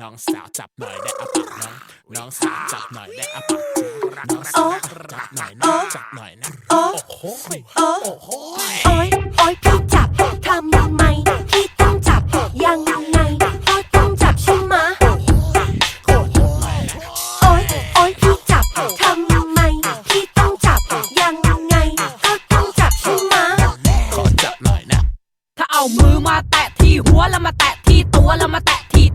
น้องสาวจับหน่อยได้อะปากน้องน้องสาวจับหน่อยได้อะปากน้องสาวจับหน่อยนะจับหน่อยนะโอ้โหโอ้โหโอ้ยโอ้ยพี่จับทำยังไงพี่ต้องจับยังไงก็ต้องจับใช่ไหมโอ้ยโอ้ยพี่จับทำยังไงพี่ต้องจับยังไงก็ต้องจับใช่ไหมขอจับหน่อยนะ ถ้าเอามือมาแตะที่หัวแล้วมาแตะที่ตัวแล้วมาแตะที่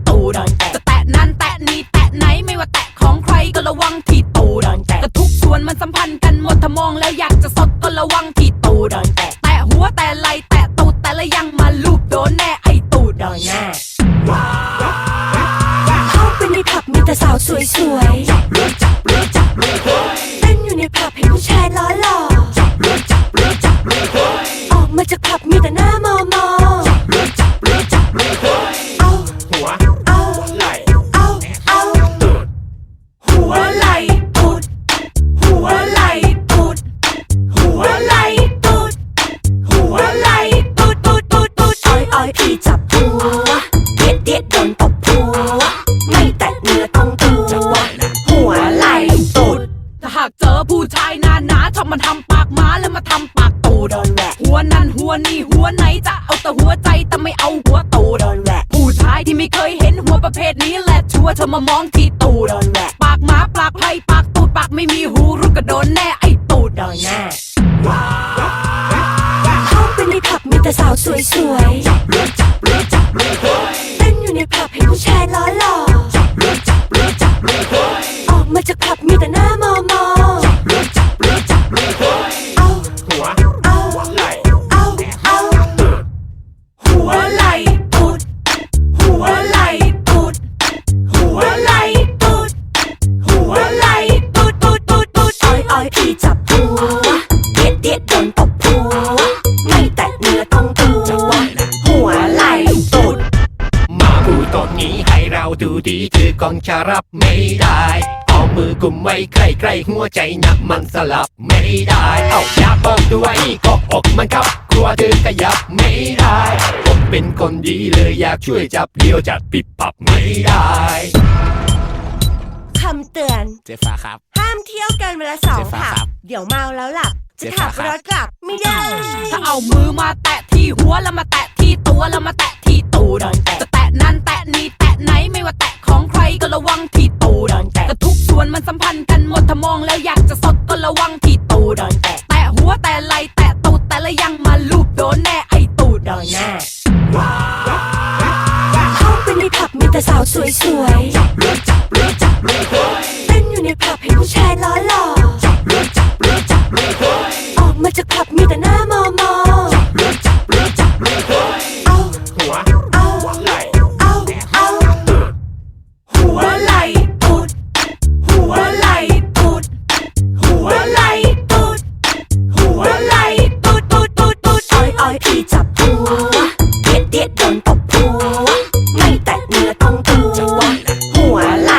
สัมพันธ์กันหมดถ้ามองแล้วอยากจะสดก็ระวังที่ตูดแตะหัวแต่ไหลแตะตูดแต่ละยังมาลูบโดนแน่ไอตูดแน่เข้าไปในผับมีแต่สาวสวยๆเต้นอยู่ในผับเห็นผู้ชายล้อหล่อ หัวเดียดเดียดโดนตบหัว ไม่แตะเนื้อต้องตัวหัวไหลตูดถ้าหากเจอผู้ชายหนาหนาชอบมาทำปากหมาแล้วมาทำปากตูดโดนแหวะหัวนั่นหัวนี่หัวไหนจะเอาแต่หัวใจแต่ไม่เอาหัวตูดโดนแหวะผู้ชายที่ไม่เคยเห็นหัวประเภทนี้แหละชัวร์เธอมามองที่ตูดโดนแหวะปากหมาปากไพร่ปากตูดปากไม่มีหูรู้ก็โดนแน่ไอ้ตูดโดนแน่เข้าไปในผับมีแต่สาวสวยๆ เต้นอยู่ในผับเห็นผู้ชายล้อหล่อออกมาจากผับมีแต่หน้ามอม เราดูดีคือกองจะรับไม่ได้ เอามือกุมไว้ใกล้ๆหัวใจนะมันสลับไม่ได้ เอาอยากบอกด้วยก็อกมันครับกลัวเธอขยับไม่ได้ผมเป็นคนดีเลยอยากช่วยจับเดียวจัดปิดปับไม่ได้คำเตือนเจ๊ฟ้าครับ ห้ามเที่ยวกันเวลาสองเจ๊ฟ้าค่ะครับเดี๋ยวเมาแล้วหลับเจ๊จะขับฟ้าครับรถกลับไม่ได้ ถ้าเอามือมาแตะที่หัวแล้วมาแตะที่ตัวแล้วมาแตะที่ตูดจะแตะนั้นแตะนี้ ก็ระวังที่ตูดก็ทุกส่วนมันสัมพันธ์กันหมดถ้ามองแล้วอยากจะสดก็ระวังที่ตูดแตะหัวแตะไหลแตะตูดแต่ละยังมาลูบโดนแน่ไอตูดโดนแน่เข้าไปในผับมีแต่สาวสวยๆ จว่าหัวไหล